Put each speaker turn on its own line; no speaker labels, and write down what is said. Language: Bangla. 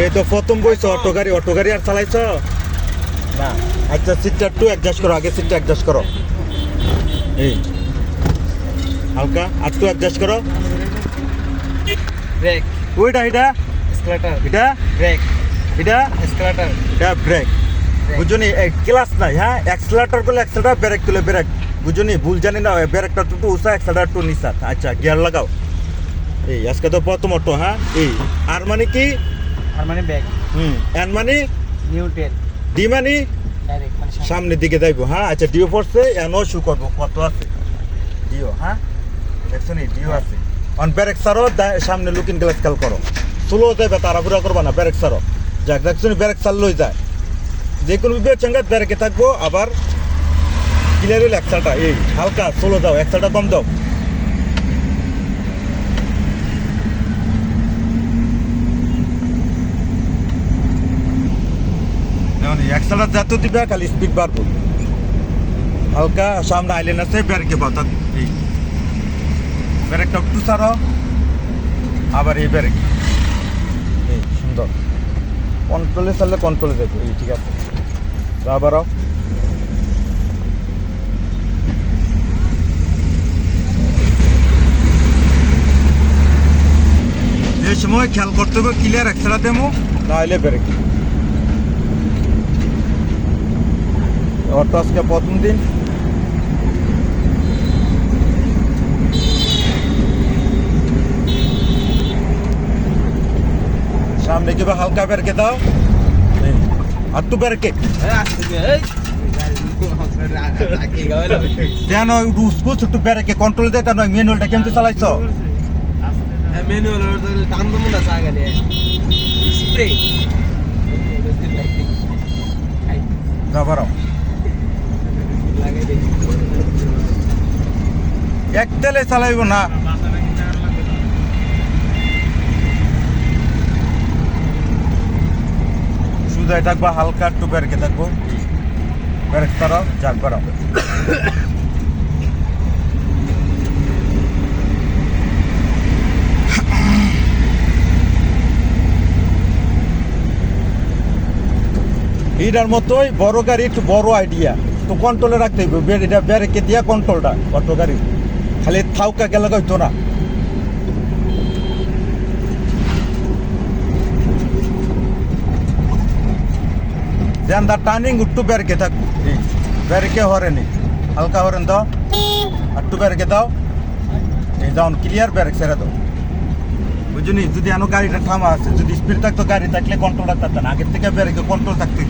এই তো প্রথম বইছো অটো গাড়ি অটো গাড়ি আর চালাইছ? না আচ্ছা সিটটা একটু অ্যাডজাস্ট করো আগে সিটটা অ্যাডজাস্ট করো। এই। হালকা আর একটু অ্যাডজাস্ট করো।
ব্রেক
ওইটা এটা?
স্কেলেটর
এটা?
ব্রেক
এটা?
স্কেলেটর
এটা ব্রেক বুঝুনি ক্লাস নাই হ্যাঁ? অ্যাক্সেলেটার করলে অ্যাক্সেলেটার ব্রেক তুলে ব্রেক বুঝুনি ভুল জানি না ব্রেকটা একটু উষা অ্যাক্সেলেটার একটু নিচা। আচ্ছা গিয়ার লাগাও। এই আজকে তো প্রথম অটো হ্যাঁ? এই আর মানে কি?
মানে
হুম। মানে
নিউটেল
ডি মানে
মানে
সামনের দিকে দেখব হ্যাঁ? আচ্ছা ডিও পড়ছে এনও শু করব। কত আছে? ডিও হ্যাঁ? দেখছ নি? ডিও আছে। অন ব্রেক সারো সামনে লুকিং গ্লাস খেয়াল করো। স্লো যাবে তাড়াহুড়া করবা না ব্রেক সারো যাক দেখছ নি ব্রেক সার লই যায়। যে কোনো বিবেক সঙ্গে ব্রেকে থাকব আবার ক্লিয়ার হইলে একসালটা এই হালকা স্লো দাও একসালটা কম দাও। একসালটা যত দিবে, খালি স্পিড বাড়বো হালকা সামনে আইলেন আছে ব্রেকে বাতা এই। ব্রেকটা একটু সারো আবার এই ব্রেক এই, সুন্দর। কন্ট্রোলে চাললে কন্ট্রোলে দেখো, এই, ঠিক আছে। আবারও। এই সময় খেয়াল করতে হবে ক্লিয়ার একসাথে দেবো নাহলে ব্রেক অটো আজকে প্রথম দিন সামনে কিবা হালকা বেরকে দাও আর তো বেরকে
গাওয়ালো।
যেন উসকো ছোট্ট বেরকে কন্ট্রোল দেয় তা নয় ম্যানুয়ালটা কেমন চালাইছ
ওর টান তো আছে আগে নিয়ে। Spray।
যাবারও
লাগাই দে।
এক তেলে চালাইব না। সুদাই থাকবা, হালকা একটু বেরকে থাকব। বেরেক তারা যাক বাড়াও এটার মতোই বড় গাড়ি, একটু বড় আইডিয়া তো কন্ট্রোলে রাখতে হবে এটা ব্যারেকে দিয়া কন্ট্রোলটা অটো গাড়ি। খালি থাউকা গেলে হইতো না। যেন দা টার্নিং একটু ব্যারেকে থাক ব্যারেকে হরেনি হালকা হরেন দাও। একটু ব্যারেকে দাও। এই দাও ক্লিয়ার ব্যারেক ছেড়ে দাও। বুঝলি যদি এনো গাড়িটা থামা আছে, যদি স্পিড থাকতো গাড়ি থাকলে কন্ট্রোল না। আগের থেকে ব্যারেকে কন্ট্রোল থাকতো।